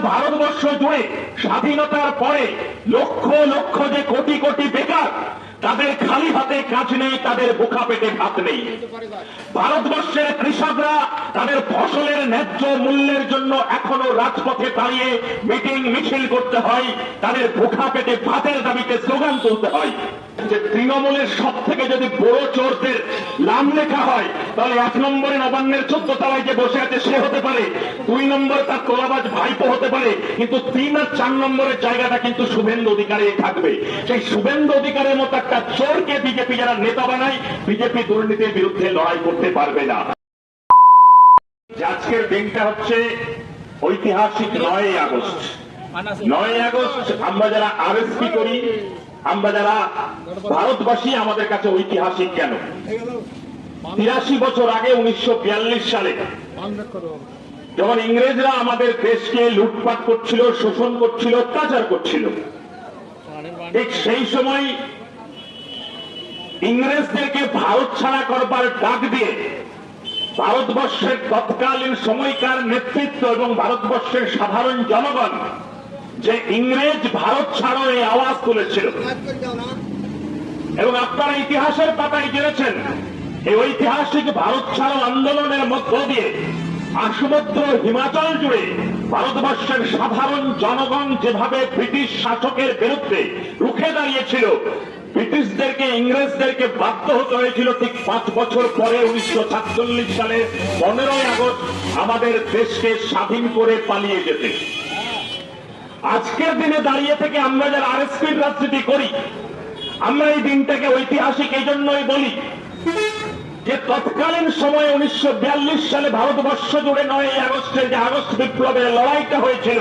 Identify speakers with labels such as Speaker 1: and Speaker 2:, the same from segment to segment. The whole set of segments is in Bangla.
Speaker 1: ভারতবর্ষ জুড়ে স্বাধীনতার পরে লক্ষ লক্ষ যে কোটি কোটি বেকার তাদের খালি হাতে কাজ নেই, তাদের বোখা পেটে ভাত নেই। ভারতবর্ষের কৃষকরা তাদের ফসলের ন্যায্য মূল্যের জন্য এখনও রাজপথে দাঁড়িয়ে মিটিং মিছিল করতে হয়, তাদের বোখা পেটে ভাতের দাবিতে স্লোগান তুলতে হয়। যে তৃণমূলের সব থেকে যদি বড় চোরদের নাম লেখা হয়, তাহলে এক নম্বরে নবান্নের চোদ্দ তলায় যে বসে আছে, সে হতে পারে। দুই নম্বর তার তোলাবাজ ভাইপো হতে পারে, কিন্তু তিন আর চার নম্বরের জায়গাটা কিন্তু শুভেন্দু অধিকারে থাকবে। সেই শুভেন্দু অধিকারের মতো একটা চোরকে বিজেপি যারা নেতা বানায়, বিজেপি দুর্নীতির বিরুদ্ধে লড়াই করতে পারবে না। আজকের দিনটা হচ্ছে ঐতিহাসিক নয় আগস্ট। নয় আগস্ট আমরা যারা আরএসপি করি, আমরা যারা ভারতবাসী, আমাদের কাছে ঐতিহাসিক কেন? তিরাশি বছর আগে উনিশশো বিয়াল্লিশ সালে যখন ইংরেজরা আমাদের দেশকে লুটপাট করছিল, শোষণ করছিল, অত্যাচার করছিল, ঠিক সেই সময় ইংরেজদেরকে ভারত ছাড়া করবার ডাক দিয়ে ভারতবর্ষের তৎকালীন সময়কার নেতৃত্ব এবং ভারতবর্ষের সাধারণ জনগণ যে ইংরেজ ভারত ছাড়ো এই আওয়াজ তুলেছিল। এবং আপনারা ইতিহাসের পাতায় জেনেছেন, এই ঐতিহাসিক ভারত ছাড়ো আন্দোলনের মধ্য দিয়ে আসমুদ্র হিমাচল জুড়ে ভারতবর্ষের সাধারণ জনগণ যেভাবে ব্রিটিশ শাসকের বিরুদ্ধে রুখে দাঁড়িয়েছিল ব্রিটিশদেরকে, ইংরেজদেরকে বাধ্য হতে হয়েছিল ঠিক পাঁচ বছর পরে উনিশশো সাতচল্লিশ সালে পনেরোই আগস্ট আমাদের দেশকে স্বাধীন করে পালিয়ে যেতে। আজকের দিনে দাঁড়িয়ে থেকে আমরা যারা আর আরএসপির রাজনীতি করি, আমরা এই দিনটাকে ঐতিহাসিক এই জন্যই বলি যে তৎকালীন সময়ে উনিশশো বিয়াল্লিশ সালে ভারতবর্ষ জুড়ে নয় আগস্টের যে আগস্ট বিপ্লবের লড়াইটা হয়েছিল,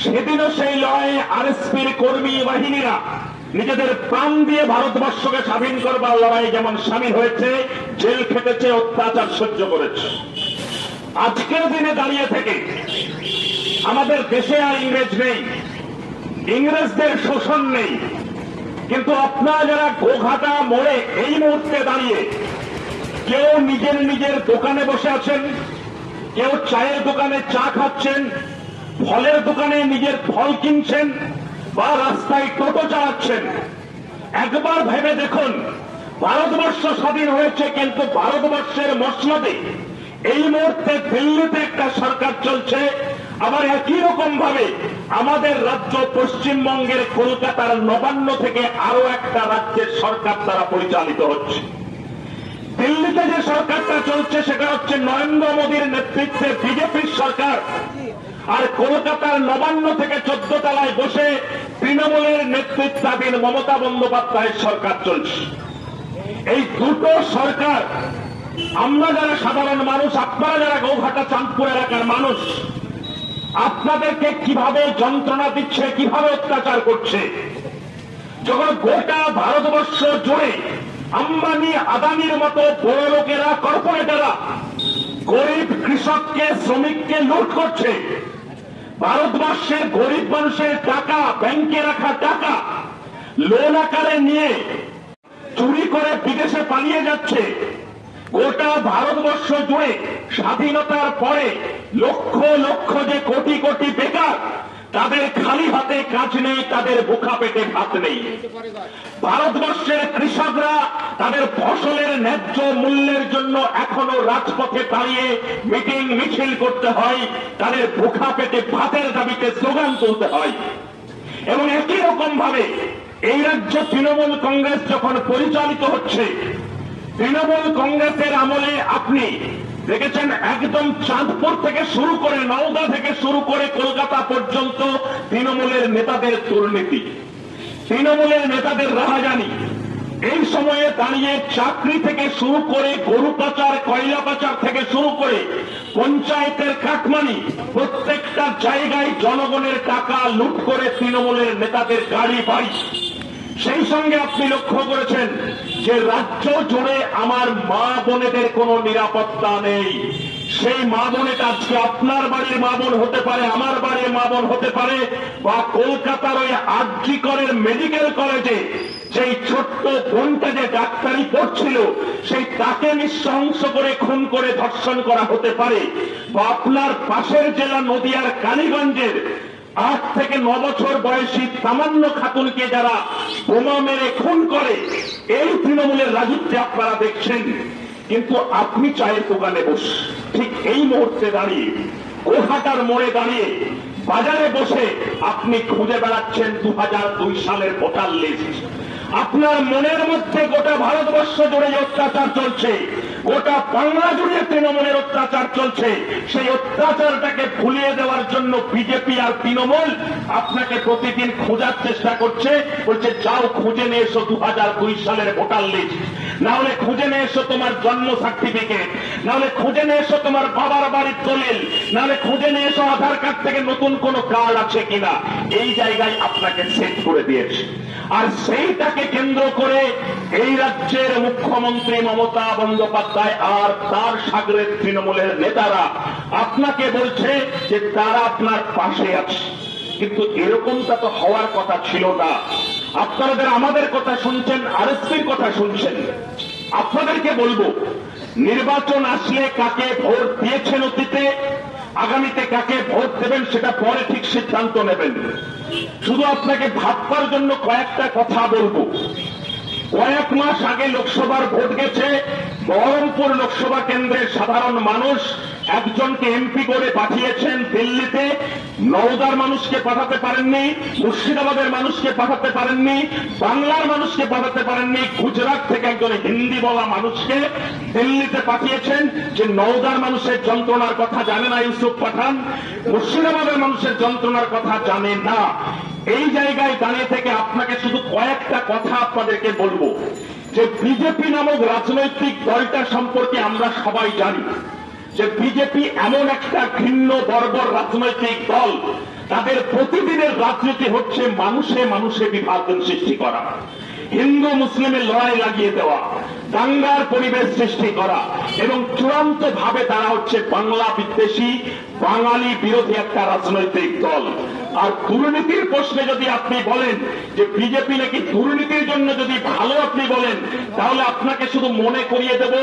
Speaker 1: সেদিনও সেই লড়াইয়ে আরএসপির কর্মী বাহিনীরা নিজেদের প্রাণ দিয়ে ভারতবর্ষকে স্বাধীন করবার লড়াই যেমন সামিল হয়েছে, জেল খেটেছে, অত্যাচার সহ্য করেছে। আজকের দিনে দাঁড়িয়ে থেকে আমাদের দেশে আর ইংরেজ নেই, ইংরেজদের শোষণ নেই, কিন্তু আপনারা যারা গোঘাটা মোড়ে এই মুহূর্তে দাঁড়িয়ে কেউ নিজের নিজের দোকানে বসে আছেন, কেউ চায়ের দোকানে চা খাচ্ছেন, ফলের দোকানে নিজের ফল কিনছেন বা রাস্তায় টোটো চালাচ্ছেন। একবার ভেবে দেখুন, ভারতবর্ষ স্বাধীন হয়েছে কিন্তু ভারতবর্ষের মসনদে এই মুহূর্তে দিল্লিতে একটা সরকার চলছে। আবার একই রকম ভাবে আমাদের রাজ্য পশ্চিমবঙ্গের কলকাতার নবান্ন থেকে আরও একটা রাজ্যের সরকার দ্বারা পরিচালিত হচ্ছে। দিল্লিতে যে সরকারটা চলছে, সেটা হচ্ছে নরেন্দ্র মোদীর নেতৃত্বে বিজেপির সরকার। আর কলকাতার নবান্ন থেকে চোদ্দ তলায় বসে তৃণমূলের নেতৃত্বাধীন মমতা বন্দ্যোপাধ্যায়ের সরকার চলছে। এই দুটো সরকার, আমরা যারা সাধারণ মানুষ, আপনারা যারা গৌঘাটা চাঁদপুর এলাকার মানুষ, আপনাদেরকে কীভাবে যন্ত্রণা দিচ্ছে, কীভাবে অত্যাচার করছে, যখন গোটা ভারতবর্ষ জুড়ে আম্বানি, আদানির মতো বড় লোকেরা কর্পোরেটেরা গরিব কৃষককে, শ্রমিককে লুট করছে ভারতবর্ষের গরিব মানুষের টাকা, ব্যাংকে রাখা টাকা লোন আকারে নিয়ে চুরি করে বিদেশে পালিয়ে যাচ্ছে। গোটা ভারতবর্ষ জুড়ে স্বাধীনতার পরে লক্ষ লক্ষ যে কোটি কোটি বেকার তাদের খালি হাতে কাজ নেই, তাদের বোখা পেটে ভাত নেই। ভারতবর্ষের কৃষকরা তাদের ফসলের ন্যায্য মূল্যের জন্য এখনও রাজপথে দাঁড়িয়ে মিটিং মিছিল করতে হয়, তাদের বোখা পেটে ভাতের দাবিতে স্লোগান তুলতে হয়। এবং একই রকম ভাবে এই রাজ্য তৃণমূল কংগ্রেস যখন পরিচালিত হচ্ছে তৃণমূল কংগ্রেসের আমলে আপনি দেখেছেন একদম চাঁদপুর থেকে শুরু করে নওদা থেকে শুরু করে কলকাতা পর্যন্ত তৃণমূলের নেতাদের দুর্নীতি, তৃণমূলের নেতাদের রাহাজানি। এই সময়ে দাঁড়িয়ে চাকরি থেকে শুরু করে গরু পাচার, কয়লা পাচার থেকে শুরু করে পঞ্চায়েতের কাটমানি, প্রত্যেকটা জায়গায় জনগণের টাকা লুট করে তৃণমূলের নেতাদের গাড়ি বাড়ি। সেই সঙ্গে আপনি লক্ষ্য করেছেন যে রাজ্য জুড়ে আমার মা বোনেদের কোনো নিরাপত্তা নেই। সেই মা বোনেটা আজকে আপনার বাড়ির মা বোন হতে পারে, আমার বাড়ির মা বোন হতে পারে, বা কলকাতার ওই আর্জি করের মেডিকেল কলেজে সেই ছোট্ট বোনটা যে ডাক্তারি পড়ছিল, সেই তাকে নিঃসংস করে খুন করে ধর্ষণ করা হতে পারে, বা আপনার পাশের জেলা নদিয়ার কালীগঞ্জের আট থেকে ন বছর বয়সী সামান্য খাতুনকে যারা বোমা মেরে খুন করে, এই তৃণমূলের রাজত্বে আপনারা দেখছেন। কিন্তু আপনি চায়ের দোকানে বস, ঠিক এই মুহূর্তে দাঁড়িয়ে, গোহাটার মোড়ে দাঁড়িয়ে, বাজারে বসে আপনি খুঁজে বেড়াচ্ছেন দু সালের ভোটার লিস্ট। আপনার মনের মধ্যে গোটা ভারতবর্ষ জুড়ে অত্যাচার চলছে, গোটা বাংলা জুড়ে তৃণমূলের অত্যাচার চলছে, সেই অত্যাচারটাকে ভুলিয়ে দেওয়ার জন্য বিজেপি আর তৃণমূল আপনাকে প্রতিদিন খোঁজার চেষ্টা করছে, বলছে, যাও, খুঁজে নিয়ে এসো দু হাজার দুই সালের ভোটার লিস্ট না হলে খুঁজে নিয়ে এসো তোমার জন্ম সার্টিফিকেট না হলে খুঁজে নিয়ে এসো তোমার বাবার বাড়ির দলিল। না হলে খুঁজে নিয়ে এসো আধার কার্ড থেকে নতুন কোন কার্ড আছে কিনা। এই জায়গায় আপনাকে সেট করে দিয়েছে। আর সেইটাকে কেন্দ্র করে এই রাজ্যের মুখ্যমন্ত্রী মমতা বন্দ্যোপাধ্যায় আর তার সাগরের তৃণমূলের নেতারা আপনাকে বলছে যে তারা আপনার পাশে আছে। কিন্তু এরকমটা তো হওয়ার কথা ছিল না। আপনাদের আমাদের কথা শুনছেন, আরএসপির কথা শুনছেন আপনাদেরকে বলব, নির্বাচন আসলে কাকে ভোট দিয়েছেন অতীতে, আগামীতে কাকে ভোট দেবেন সেটা পরে ঠিক সিদ্ধান্ত নেবেন। শুধু আপনাকে ভাববার জন্য কয়েকটা কথা বলব। কয়েক মাস আগে লোকসভার ভোট গেছে। বহরমপুর লোকসভা কেন্দ্রের সাধারণ মানুষ একজনকে এমপি করে পাঠিয়েছেন দিল্লিতে। নওদার মানুষকে পাঠাতে পারেননি, মুর্শিদাবাদের মানুষকে পাঠাতে পারেননি, বাংলার মানুষকে পাঠাতে পারেননি, গুজরাট থেকে একজন হিন্দি বলা মানুষকে দিল্লিতে পাঠিয়েছেন যে নওদার মানুষের যন্ত্রণার কথা জানে না ইউসুফ পাঠান, মুর্শিদাবাদের মানুষের যন্ত্রণার কথা জানে না। এই জায়গায় দাঁড়িয়ে থেকে আপনাকে শুধু কয়েকটা কথা আপনাদেরকে বলব। যে বিজেপি নামক রাজনৈতিক দলটা সম্পর্কে আমরা সবাই জানি। যে বিজেপি এমন একটা ঘৃণ্য বর্বর রাজনৈতিক দল। তাদের প্রতিদিনের রাজনীতি হচ্ছে মানুষে মানুষে বিভাজন সৃষ্টি করা। হিন্দু মুসলিমের লড়াই লাগিয়ে দেওয়া, দাঙ্গার পরিবেশ সৃষ্টি করা এবং চূড়ান্ত ভাবে তারা হচ্ছে বাংলা বিদ্বেষী, বাঙালি বিরোধী একটা রাজনৈতিক দল। আর দুর্নীতির প্রশ্নে যদি আপনি বলেন যে বিজেপি নাকি দুর্নীতির জন্য যদি ভালো আপনি বলেন, তাহলে আপনাকে শুধু মনে করিয়ে দেব,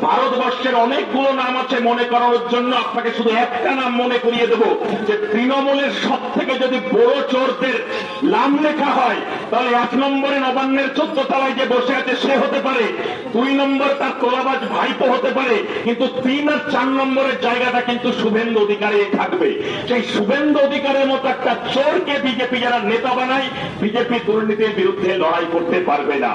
Speaker 1: ভারতবর্ষের অনেকগুলো নাম আছে মনে করানোর জন্য আপনাকে শুধু একটা নাম মনে করিয়ে দেব, যে তৃণমূলের সব থেকে যদি বড় চোরদের নাম লেখা হয় তাহলে এক নম্বরে নবান্নের চোদ্দ তলায় যে বসে আছে, সে হতে পারে। দুই নম্বর তার ভাই তো হতে পারে। কিন্তু তিন আর চার নম্বরের জায়গাটা কিন্তু শুভেন্দু অধিকারে থাকবে। সেই শুভেন্দু অধিকারের মতো একটা চোরকে বিজেপি যারা নেতা বানায়, বিজেপি দুর্নীতির বিরুদ্ধে লড়াই করতে পারবে না।